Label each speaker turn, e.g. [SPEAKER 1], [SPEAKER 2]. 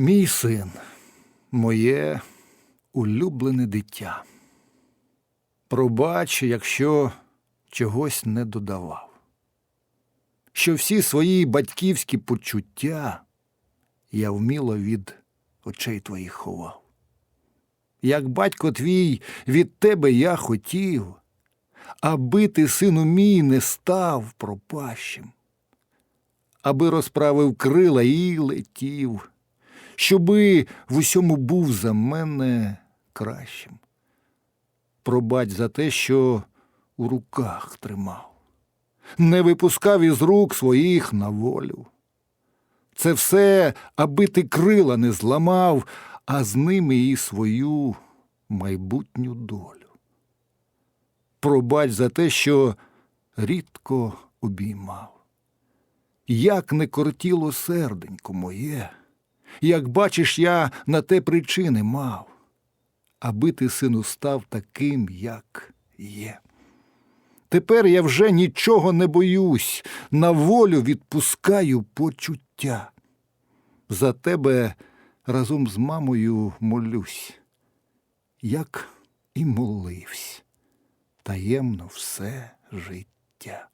[SPEAKER 1] Мій син, моє улюблене дитя. Пробач, якщо чогось не додавав, що всі свої батьківські почуття я вміло від очей твоїх ховав. Як батько твій від тебе я хотів, аби ти, сину мій, не став пропащим, аби розправив крила і летів, щоби в усьому був за мене кращим. Пробач за те, що у руках тримав, не випускав із рук своїх на волю. Це все, аби ти крила не зламав, а з ними і свою майбутню долю. Пробач за те, що рідко обіймав. Як не кортіло серденько моє, як бачиш, я на те причини мав, аби ти, сину, став таким, як є. Тепер я вже нічого не боюсь, на волю відпускаю почуття. За тебе разом з мамою молюсь, як і моливсь, таємно все життя.